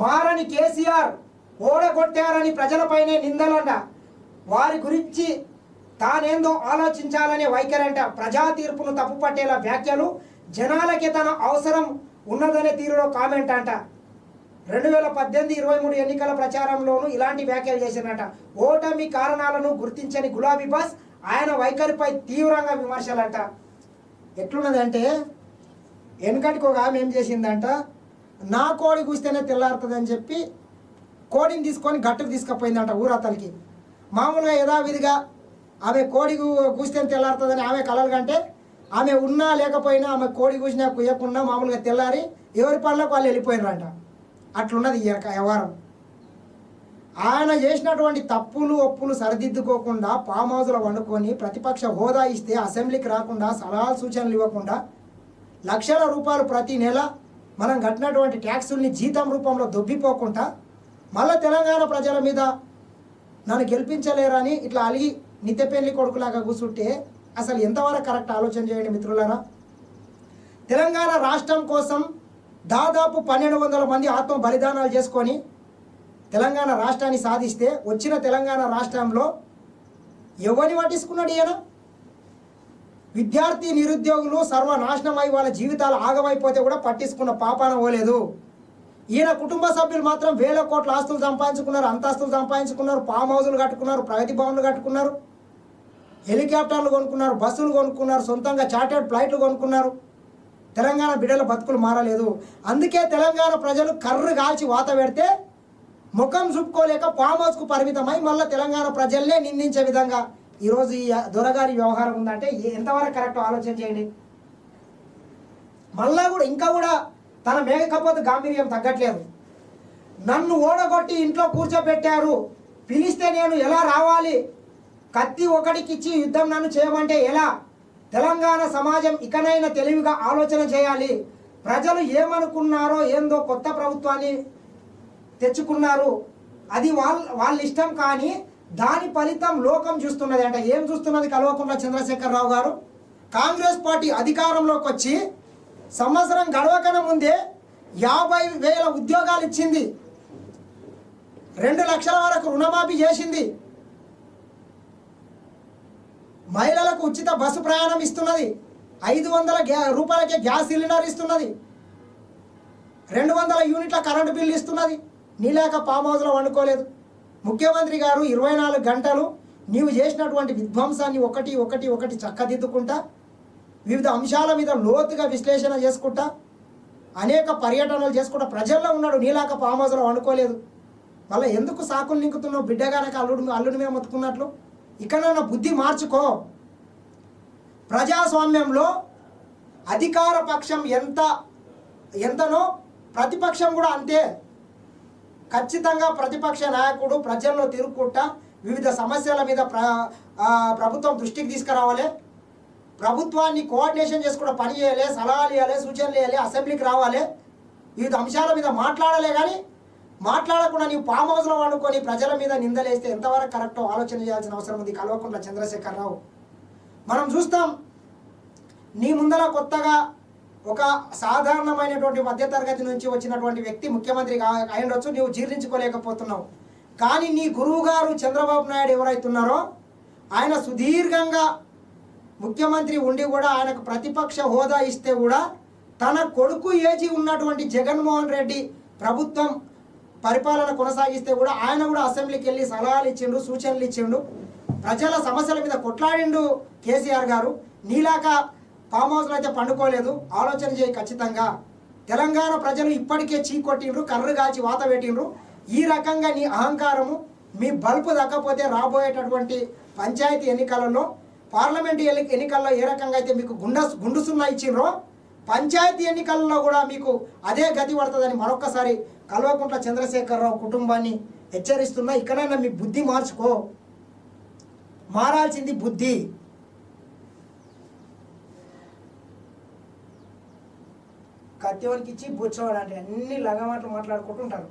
మారని కేసీఆర్ ఓడగొట్టారని ప్రజలపైనే నిందలంట వారి గురించి తానేందో ఆలోచించాలనే వైఖరంట ప్రజా తీర్పును తప్పుపట్టేలా వ్యాఖ్యలు జనాలకి తన అవసరం ఉన్నదనే తీరులో కామెంట్ అంట. రెండు వేల పద్దెనిమిది ఇరవై మూడు ఎన్నికల ప్రచారంలోనూ ఇలాంటి వ్యాఖ్యలు చేసినట ఓటమి కారణాలను గుర్తించని గులాబీ బాస్ ఆయన వైఖరిపై తీవ్రంగా విమర్శలంట. ఎట్లున్నదంటే వెనకటికి ఒక ఆమె ఏం చేసిందంట నా కోడి కూస్తేనే తెల్లారుతుందని చెప్పి కోడిని తీసుకొని గట్టుకు తీసుకుపోయిందంట ఊరతలకి. మామూలుగా యథావిధిగా ఆమె కోడి కూస్తేనే తెల్లారుతుందని ఆమె కలలు కంటే ఆమె ఉన్నా లేకపోయినా ఆమె కోడి కూసినా కుయ్యకున్నా మామూలుగా తెల్లారి ఎవరి పనులకు వాళ్ళు వెళ్ళిపోయినారంట. అట్లున్నది ఈ వ్యవహారం. ఆయన చేసినటువంటి తప్పులు ఒప్పులు సరిదిద్దుకోకుండా ఫామ్ హౌస్లో వండుకొని ప్రతిపక్ష హోదా ఇస్తే అసెంబ్లీకి రాకుండా సలహాలు సూచనలు ఇవ్వకుండా లక్షల రూపాయలు ప్రతి నెల మనం కట్టినటువంటి ట్యాక్సుల్ని జీతం రూపంలో దొబ్బిపోకుండా మళ్ళీ తెలంగాణ ప్రజల మీద నన్ను గెలిపించలేరని ఇట్లా అలిగి నిత్య పెళ్ళి కొడుకులాగా కూర్చుంటే అసలు ఎంతవరకు కరెక్ట్ ఆలోచన చేయండి మిత్రులారా? తెలంగాణ రాష్ట్రం కోసం దాదాపు పన్నెండు వందల మంది ఆత్మ బలిదానాలు చేసుకొని తెలంగాణ రాష్ట్రాన్ని సాధిస్తే వచ్చిన తెలంగాణ రాష్ట్రంలో ఎవరిని పట్టించుకున్నాడు ఈయన? విద్యార్థి నిరుద్యోగులు సర్వనాశనమై వాళ్ళ జీవితాలు ఆగమైపోతే కూడా పట్టించుకున్న పాపాన పోలేదు. ఈయన కుటుంబ సభ్యులు మాత్రం వేల కోట్ల ఆస్తులు సంపాదించుకున్నారు అంతస్తులు సంపాదించుకున్నారు ఫామ్ హౌజులు కట్టుకున్నారు ప్రగతి భవన్లు కట్టుకున్నారు హెలికాప్టర్లు కొనుక్కున్నారు బస్సులు కొనుక్కున్నారు సొంతంగా చార్టెడ్ ఫ్లైట్లు కొనుక్కున్నారు. తెలంగాణ బిడ్డల బతుకులు మారలేదు. అందుకే తెలంగాణ ప్రజలు కర్రు కాల్చి వాత పెడితే ముఖం చూపుకోలేక ఫామ్ హౌస్కు పరిమితమై మళ్ళీ తెలంగాణ ప్రజల్నే నిందించే విధంగా ఈరోజు ఈ దొరగారి వ్యవహారం ఉందంటే ఎంతవరకు కరెక్ట్ ఆలోచన చేయండి. మళ్ళా కూడా ఇంకా కూడా తన మేకపోతే గాంభీర్యం తగ్గట్లేదు. నన్ను ఓడగొట్టి ఇంట్లో కూర్చోబెట్టారు. పిలిస్తే నేను ఎలా రావాలి? కత్తి ఒకటికిచ్చి యుద్ధం నన్ను చేయమంటే ఎలా? తెలంగాణ సమాజం ఇకనైనా తెలివిగా ఆలోచన చేయాలి. ప్రజలు ఏమనుకున్నారో ఏందో కొత్త ప్రభుత్వాన్ని తెచ్చుకున్నారు. అది వాళ్ళ వాళ్ళ ఇష్టం కానీ దాని ఫలితం లోకం చూస్తున్నది. అంటే ఏం చూస్తున్నది కల్వకుంట్ల చంద్రశేఖరరావు గారు? కాంగ్రెస్ పార్టీ అధికారంలోకి వచ్చి సంవత్సరం గడవకన ముందే యాభై వేల ఉద్యోగాలు ఇచ్చింది. రెండు లక్షల వరకు రుణమాఫీ చేసింది. మహిళలకు ఉచిత బస్సు ప్రయాణం ఇస్తున్నది. ఐదు వందల గ్యా రూపాయలకే గ్యాస్ సిలిండర్ ఇస్తున్నది. రెండు వందల యూనిట్ల కరెంటు బిల్లు ఇస్తున్నది. నీలేక ఫామ్ హౌస్లో వండుకోలేదు. ముఖ్యమంత్రి గారు ఇరవై నాలుగు గంటలు నీవు చేసినటువంటి విధ్వంసాన్ని ఒకటి ఒకటి ఒకటి చక్కదిద్దుకుంటా వివిధ అంశాల మీద లోతుగా విశ్లేషణ చేసుకుంటా అనేక పర్యటనలు చేసుకుంటా ప్రజల్లో ఉన్నాడు నీలాక ఫామ్ అనుకోలేదు. మళ్ళీ ఎందుకు సాకులు నింకుతున్నావు బిడ్డగానక అల్లుడు అల్లుడి మీద మొత్తుకున్నట్లు? ఇక్కడ బుద్ధి మార్చుకో. ప్రజాస్వామ్యంలో అధికార పక్షం ఎంత ఎంతనో ప్రతిపక్షం కూడా అంతే. ఖచ్చితంగా ప్రతిపక్ష నాయకుడు ప్రజల్లో తిరుగుకుంటా వివిధ సమస్యల మీద ప్ర ప్రభుత్వం దృష్టికి తీసుకురావాలి. ప్రభుత్వాన్ని కోఆర్డినేషన్ చేసుకుంటూ పని చేయాలి సలహాలు ఇవ్వాలి సూచనలు ఇవ్వాలి అసెంబ్లీకి రావాలి. వివిధ అంశాల మీద మాట్లాడలే కానీ మాట్లాడకుండా నీవు పామ్ హౌస్లో వండుకొని ప్రజల మీద నిందలేస్తే ఎంతవరకు కరెక్టో ఆలోచన చేయాల్సిన అవసరం ఉంది కల్వకుంట్ల చంద్రశేఖరరావు. మనం చూస్తాం నీ ముందర కొత్తగా ఒక సాధారణమైనటువంటి మధ్యతరగతి నుంచి వచ్చినటువంటి వ్యక్తి ముఖ్యమంత్రి అయినొచ్చు అయ్యుండొచ్చు నీవు జీర్ణించుకోలేకపోతున్నావు. కానీ నీ గురువు గారు చంద్రబాబు నాయుడు ఎవరైతున్నారో ఆయన సుదీర్ఘంగా ముఖ్యమంత్రి ఉండి కూడా ఆయనకు ప్రతిపక్ష హోదా ఇస్తే కూడా తన కొడుకు ఏజీ ఉన్నటువంటి జగన్మోహన్ రెడ్డి ప్రభుత్వం పరిపాలన కొనసాగిస్తే కూడా ఆయన కూడా అసెంబ్లీకి వెళ్ళి సలహాలు ఇచ్చిండు సూచనలు ఇచ్చిండు. ప్రజల సమస్యల మీద కొట్లాడిండు కేసీఆర్ గారు. నీలాక ఫామ్ హౌస్లో అయితే పండుకోలేదు. ఆలోచన చేయి ఖచ్చితంగా. తెలంగాణ ప్రజలు ఇప్పటికే చీకొట్టిండ్రు కర్రు కాల్చి వాత పెట్టిండ్రు. ఈ రకంగా నీ అహంకారము మీ బల్పు దక్కపోతే రాబోయేటటువంటి పంచాయతీ ఎన్నికలలో పార్లమెంటు ఎన్ని ఎన్నికల్లో ఏ రకంగా అయితే మీకు గుండ గుండు సున్నా ఇచ్చిండ్రో పంచాయతీ ఎన్నికల్లో కూడా మీకు అదే గతి పడుతుందని మరొక్కసారి కల్వకుంట్ల చంద్రశేఖరరావు కుటుంబాన్ని హెచ్చరిస్తున్నా. ఇక్కడైనా మీ బుద్ధి మార్చుకో. మారాల్సింది బుద్ధి. కత్తివానికి ఇచ్చి బుచ్చవాడు అంటే అన్ని లగమాటలు మాట్లాడుకుంటుంటారు